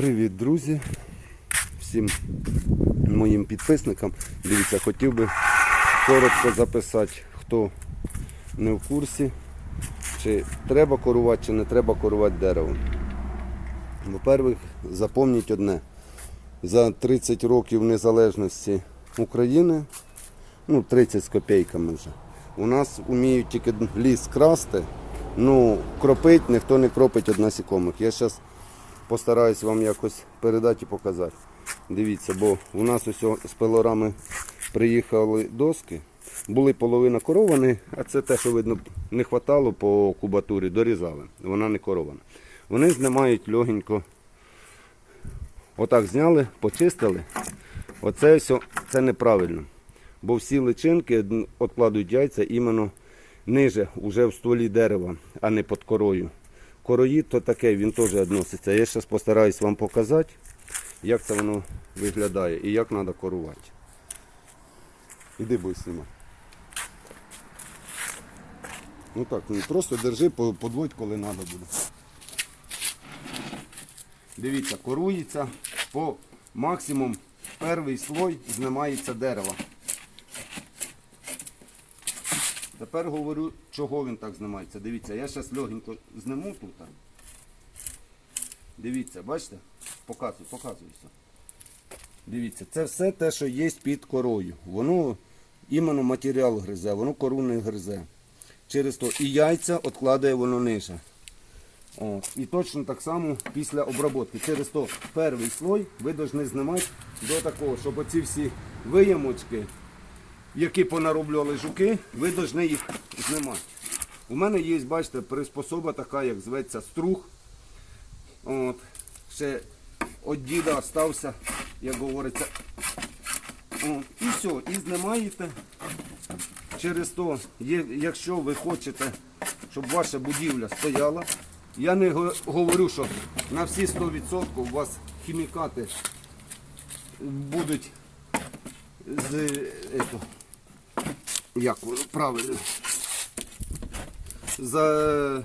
Привіт, друзі, всім моїм підписникам. Дивіться, хотів би коротко записати, хто не в курсі, чи треба корувати, чи не треба корувати дерево. По-перше, запам'ятайте одне. За 30 років незалежності України, ну 30 з копійками вже, у нас вміють тільки ліс красти, ну кропить, ніхто не кропить од насікомих. Я зараз постараюсь вам якось передати і показати. Дивіться, бо у нас ось з пилорами приїхали доски, були половина коровані, а це те, що видно, не хватало по кубатурі, дорізали. Вона не корована. Вони знімають легенько. Отак зняли, почистили. Оце все це неправильно. Бо всі личинки відкладуть яйця іменно ниже, уже в стволі дерева, а не під корою. Короїд то таке, він теж відноситься. Я зараз постараюсь вам показати, як це воно виглядає і як треба корувати. Іди бой сніма. Ну так, ну просто держи, подводь, коли треба буде. Дивіться, корується по максимум перший слой знімається дерева. Тепер говорю, чого він так знімається. Дивіться, я зараз легенько зніму тут. Дивіться, бачите? Показую, показую все. Дивіться, це все те, що є під корою. Воно іменно матеріал гризе, воно кору не гризе. Через то і яйця відкладає воно ниже. О, і точно так само після обробки. Через то перший слой ви повинні знімати до такого, щоб оці всі виямочки, які понароблювали жуки, ви повинні їх знімати. У мене є, бачите, приспособа така, як зветься струг. От, ще від діда стався, як говориться. О, і все, і знімаєте. Через то, якщо ви хочете, щоб ваша будівля стояла, я не говорю, що на всі 100% у вас хімікати будуть з ето, як воно правильно. За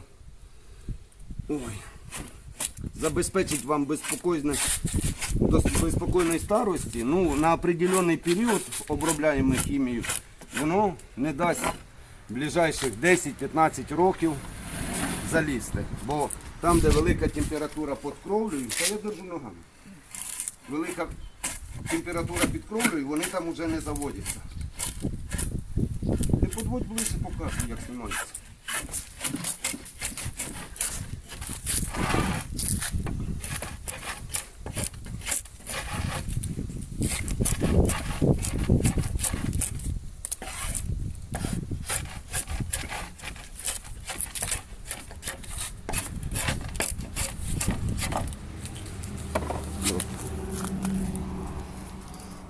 ой, забезпечить вам безпокійної старості, ну, на определенний період обробляємо хімію, воно не дасть ближайших 10-15 років залізти. Бо там, де велика температура під кровлею, це я держу ногами. Велика температура під кровлею, вони там вже не заводяться. Подводь ближче покажу, як знімається.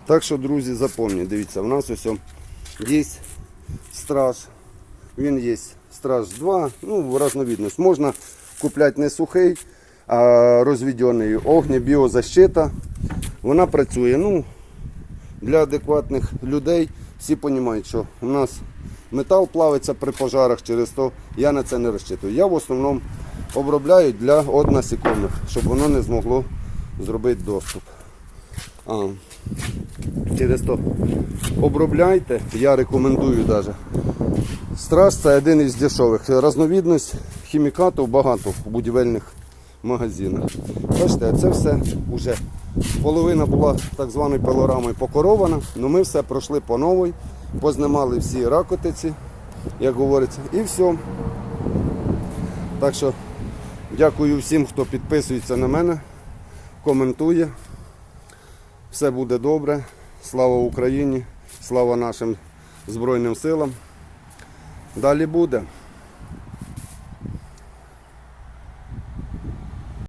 Так що, друзі, запам'ятайте, дивіться, у нас ось є страж, він є страж 2, ну, разновидність. Можна купляти не сухий, а розведений огні, біозащита. Вона працює. Ну, для адекватних людей всі розуміють, що у нас метал плавиться при пожарах, через то я на це не розчитую. Я в основному обробляю для односекундних, щоб воно не змогло зробити доступ. А, через то обробляйте, я рекомендую навіть. Страж це один із дешевих. Разновідність хімікатів багато в будівельних магазинах. Бачите, це все вже половина була так званою пилорамою покорована, але ми все пройшли по новій, познімали всі ракотиці, як говориться, і все. Так що дякую всім, хто підписується на мене, коментує. Все буде добре. Слава Україні, слава нашим Збройним силам. Далі буде.